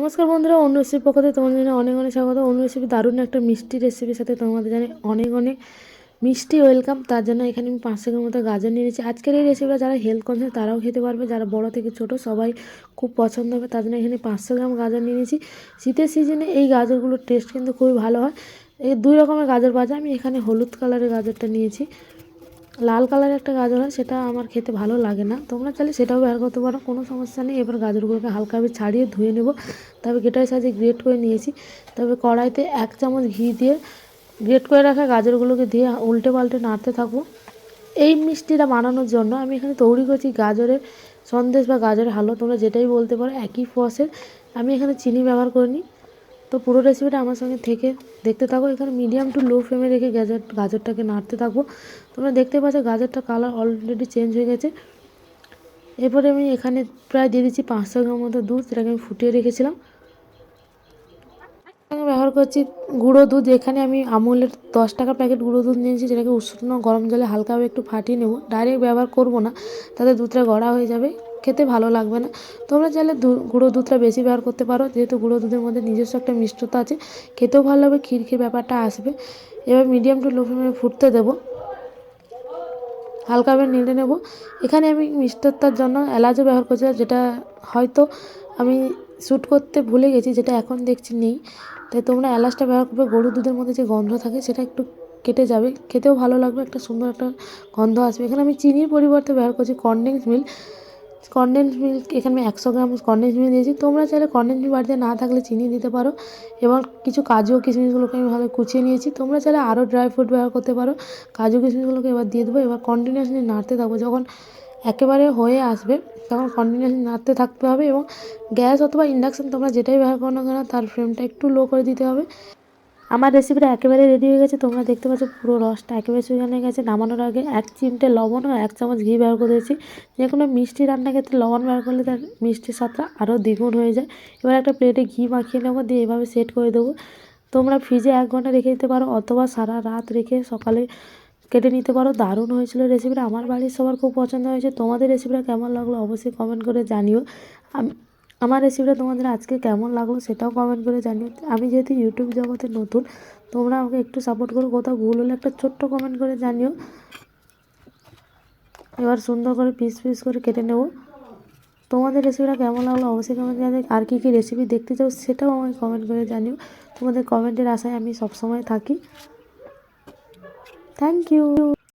নমস্কার বন্ধুরা, অন্য রেসিপির পক্ষ থেকে তোমাদের জন্য অনেক অনেক স্বাগত। অন্য রেসিপি দারুণ একটা মিষ্টি রেসিপির সাথে তোমাদের জানি অনেক অনেক মিষ্টি ওয়েলকাম তার জন্য এখানে আমি পাঁচশো গ্রাম মতো গাজর নিয়ে নিয়েছি। আজকের এই রেসিপিটা যারা হেলথ কনসিয়াস তারাও খেতে পারবে। যারা বড় থেকে ছোট, সবাই খুব পছন্দ হবে। তার জন্য এখানে পাঁচশো গ্রাম গাজর নিয়ে নিয়েছি। শীতের সিজনে এই গাজরগুলোর টেস্ট কিন্তু খুবই ভালো হয়। এই দুই রকমের গাজর ভাজা আমি এখানে হলুদ কালারের গাজরটা নিয়েছি। লাল কালারের একটা গাজর হয়, সেটা আমার খেতে ভালো লাগে না। তোমরা চাইলে সেটাও ব্যবহার করতে পারো, কোনো সমস্যা নেই। এবার গাজরগুলোকে হালকাভাবে ছাড়িয়ে ধুয়ে নেব। তবে গেটারের সাহায্যে গ্রেট করে নিয়েছি। তবে কড়াইতে এক চামচ ঘি দিয়ে গ্রেট করে রাখা গাজরগুলোকে দিয়ে উল্টে পাল্টে নাড়তে থাকব। এই মিষ্টিটা বানানোর জন্য আমি এখানে তৈরি করছি গাজরের সন্দেশ বা গাজরের হালুয়া। তোমরা যেটাই বলতে পারো, একই প্রসেস আমি এখানে চিনি ব্যবহার করিনি। তো পুরো রেসিপিটা আমার সঙ্গে থেকে দেখতে থাকো। এখানে মিডিয়াম টু লো ফ্লেমে রেখে গাজর গাজরটাকে নাড়তে থাকব। তোমরা দেখতে পাচ্ছ গাজরটা কালার অলরেডি চেঞ্জ হয়ে গেছে। এরপরে আমি এখানে প্রায় দিয়ে দিচ্ছি পাঁচশো গ্রাম মতো দুধ, সেটাকে আমি ফুটিয়ে রেখেছিলাম। আমি ব্যবহার করছি গুঁড়ো দুধ। এখানে আমি আমুলের দশ টাকা প্যাকেট গুঁড়ো দুধ নিয়েছি যেটাকে উষ্ণ গরম জলে হালকাভাবে একটু ফাটিয়ে নেব। ডাইরেক্ট ব্যবহার করব না, তাতে দুধটা গড়া হয়ে যাবে। খেতে ভালো লাগবে না। তোমরা চাইলে গুঁড়ো দুধটা বেশি ব্যবহার করতে পারো। যেহেতু গুঁড়ো দুধের মধ্যে নিজস্ব একটা মিষ্টতা আছে, খেতেও ভালো লাগবে ক্ষীর ব্যাপারটা আসবে। এবার মিডিয়াম টু লো ফ্লেমে ফুটতে দেবো। হালকাভাবে নেড়ে নেব। এখানে আমি মিষ্টতার জন্য এলাচও ব্যবহার করছি যেটা হয়তো আমি শ্যুট করতে ভুলে গেছি, যেটা এখন দেখছি নেই। তাই তোমরা এলাচটা ব্যবহার করবে। গরুর দুধের মধ্যে যে গন্ধ থাকে, সেটা একটু কেটে যাবে। খেতেও ভালো লাগবে, একটা সুন্দর একটা গন্ধ আসবে। এখানে আমি চিনির পরিবর্তে ব্যবহার করছি কনডেন্স মিল্ক কনডেন্স মিল্ক এখানে আমি একশো গ্রাম কনডেন্স মিল্ক দিয়েছি। তোমরা চাইলে কনডেন্স মিল্ক বাড়িতে না থাকলে চিনি দিতে পারো এবং কিছু কাজু কিশমিশগুলোকে আমি ভালো কুচিয়ে নিয়েছি। তোমরা চাইলে আরও ড্রাই ফ্রুট ব্যবহার করতে পারো। কাজু কিশমিশগুলোকে এবার দিয়ে দেবো। এবার কন্টিনিউয়াসলি নাড়তে থাকব। যখন একেবারে হয়ে আসবে, তখন কন্টিনিউয়াসলি নাড়তে থাকতে হবে এবং গ্যাস অথবা ইন্ডাকশান তোমরা যেটাই ব্যবহার করো না কেন, তার ফ্লেমটা একটু লো করে দিতে হবে। আমার রেসিপিটা একেবারে রেডি হয়ে গেছে। তোমরা দেখতে পাচ্ছ পুরো রসটা একেবারে শুকানো গেছে। নামানোর আগে এক চিমটে লবণ আর এক চামচ ঘি ব্যবহার করেছি যে কোনো মিষ্টি রান্নার ক্ষেত্রে লবণ ব্যবহার করলে তার মিষ্টির স্বাদটা আরও দ্বিগুণ হয়ে যায়। এবার একটা প্লেটে ঘি মাখিয়ে নেব, দিয়ে এভাবে সেট করে দেবো। তোমরা ফ্রিজে এক ঘণ্টা রেখে দিতে পারো, অথবা সারা রাত রেখে সকালে কেটে নিতে পারো। দারুণ হয়েছিল রেসিপিটা আমার বাড়ির সবার খুব পছন্দ হয়েছে। তোমাদের রেসিপিটা কেমন লাগল অবশ্যই কমেন্ট করে জানিও। আমি আমার রেসিপিটা তোমাদের আজকে কেমন লাগল সেটাও কমেন্ট করে জানিও। আমি যেহেতু ইউটিউব জগতে নতুন, তোমরা আমাকে একটু সাপোর্ট করো, কোথাও ভুল হলে একটা ছোট্ট কমেন্ট করে জানিও। এবার সুন্দর করে পিস পিস করে কেটে নেব। তোমাদের রেসিপিটা কেমন লাগল অবশ্যই কমেন্ট জানিও। আর কী কী রেসিপি দেখতে চাও সেটাও আমাকে কমেন্ট করে জানিও। তোমাদের কমেন্টের আশায় আমি সবসময় থাকি। Thank you